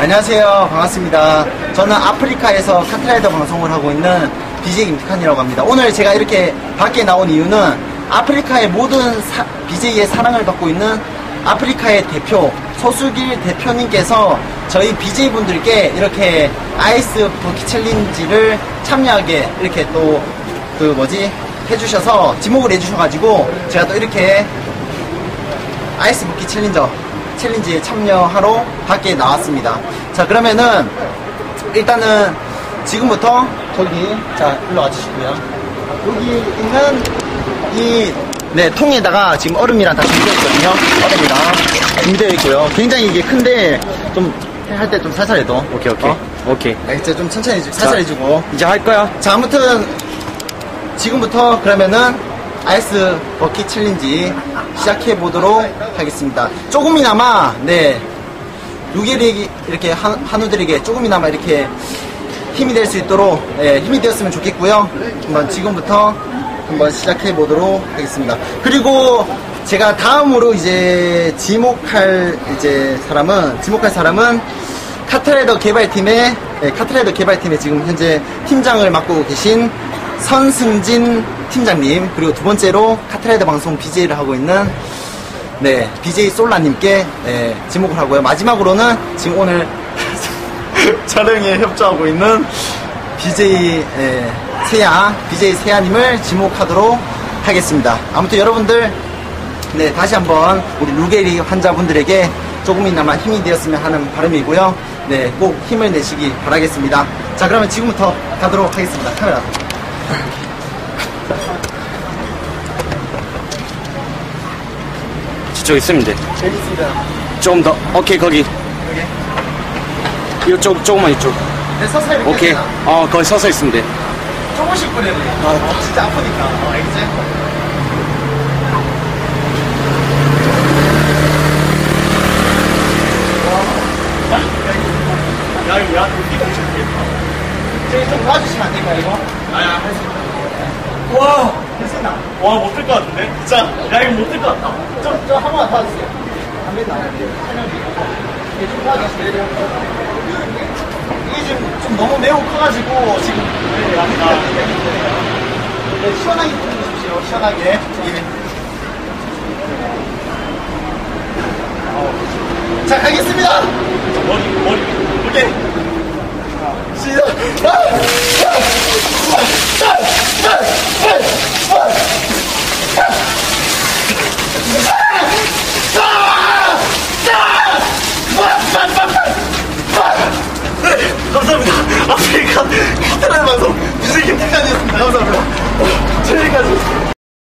안녕하세요. 반갑습니다. 저는 아프리카에서 카트라이더 방송을 하고 있는 BJ 김태칸이라고 합니다. 오늘 제가 이렇게 밖에 나온 이유는 아프리카의 모든 사- BJ의 사랑을 받고 있는 아프리카의 대표, 소수길 대표님께서 저희 BJ분들께 이렇게 아이스 버킷 챌린지를 참여하게 이렇게 또 그 뭐지 해주셔서 지목을 해주셔가지고 제가 또 이렇게 아이스 버킷 챌린저 챌린지에 참여하러 밖에 나왔습니다. 자 그러면은 일단은 지금부터 저기 자 일로 와 주시고요. 여기 있는 이 네, 통에다가 지금 얼음이랑 다 준비되어 있거든요. 얼음이랑 준비되어 있고요. 굉장히 이게 큰데 좀 할 때 좀 살살 해도. 오케이 오케이 어? 오케이 알겠죠? 좀 천천히 해주, 살살 자. 해주고. 이제 할 거야 자, 아무튼 지금부터 그러면은 아이스 버킷 챌린지 시작해 보도록 하겠습니다. 조금이나마 네 루게리 이렇게 한, 한우들에게 조금이나마 이렇게 힘이 될 수 있도록 예, 힘이 되었으면 좋겠고요. 한번 지금부터 한번 시작해 보도록 하겠습니다. 그리고 제가 다음으로 이제 지목할 이제 사람은 지목할 사람은 카트라이더 개발팀의 예, 카트라이더 개발팀의 지금 현재 팀장을 맡고 계신 선승진 팀장님 그리고 두 번째로 카트라이더 방송 BJ를 하고 있는 네 BJ 솔라님께 예, 지목을 하고요 마지막으로는 지금 오늘 촬영에 협조하고 있는 BJ 예, 세야 BJ 세야님을 지목하도록 하겠습니다 아무튼 여러분들 네, 다시 한번 우리 루게리 환자분들에게 조금이나마 힘이 되었으면 하는 바람이고요. 네, 꼭 힘을 내시기 바라겠습니다. 자, 그러면 지금부터 가도록 하겠습니다. 카메라. 저쪽 있으면 돼 재밌습니다. 조금 더 오케이 거기 이쪽 조금만 이쪽 네, 서서히 이렇게 오케이 해주세요. 어 거기 서서 있으면 돼 조금씩 뿌려야 돼. 어, 진짜 아프니까. 어, 알겠지? 야, 이거 야, 이거 엄청 저기 좀 도와주시면 안 될까요, 이거? 아야, 할 수 있다. 와, 됐습니다. 와, 못 들 것 같은데? 진짜. 야, 이거 못 들 것 같다. 좀, 좀 한 번만 도와주세요. 담배. 네, 좀 도와주세요. 이게 지금 좀 너무 매우 커가지고, 지금. 네, 안 돼. 네, 시원하게 뿌려주십시오. 시원하게. 예. 자, 가겠습니다! 아프리카 히트라의 방송 유세김 팀장이었습니다. 감사합니다.